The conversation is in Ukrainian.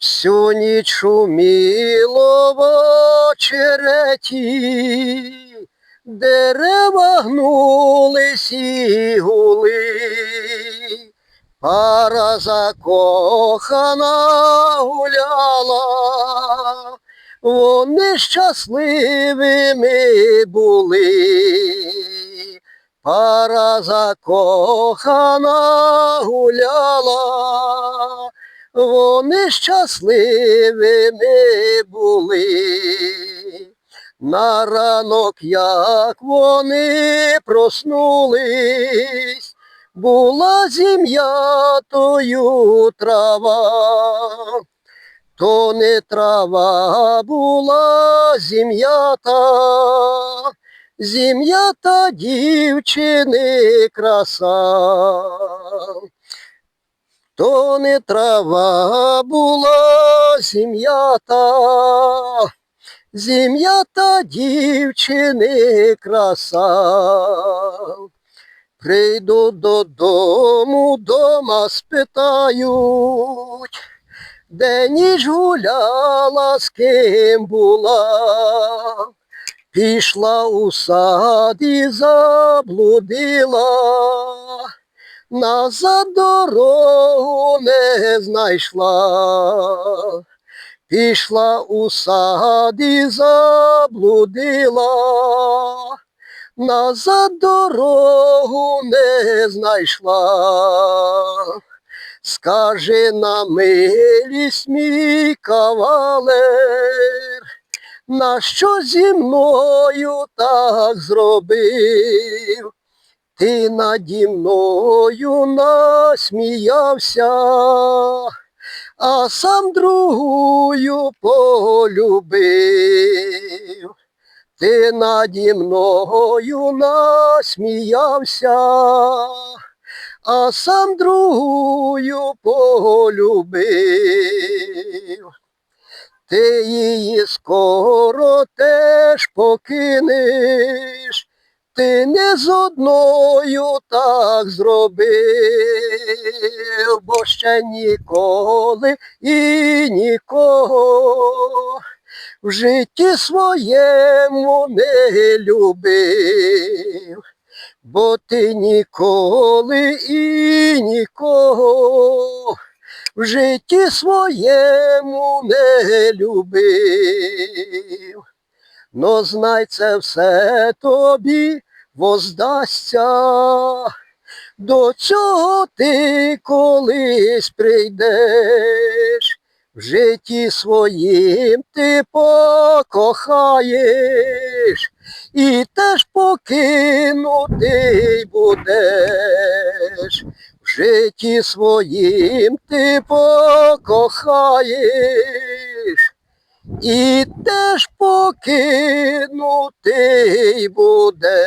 Всю ніч шуміло в очереті, дерева гнулись і гули, пара закохана гуляла, вони щасливими були. Пара закохана гуляла, вони щасливими були. На ранок, як вони проснулись, була зім'ятою трава, то не трава була зім'ята, зім'ята дівчини краса. То не трава була зім'ята, зім'ята дівчини краса. Прийду додому, дома спитають, де ніч гуляла, з ким була. Пішла у сад і заблудила, назад дорогу не знайшла. Пішла у сад і заблудила, назад дорогу не знайшла. Скажи на милість мій кавалер, на що зі мною так зробив? Ти наді мною насміявся, а сам другую полюбив. Ти наді мною насміявся, а сам другую полюбив. Ти її скоро теж покинеш, з одною так зробив, бо ще ніколи і нікого в житті своєму не любив, бо ти ніколи і нікого в житті своєму не любив. Но знай це все тобі воздасться, до цього ти колись прийдеш, в житті своїм ти покохаєш, і теж покинутий будеш. В житті своїм ти покохаєш, і теж покинутий буде.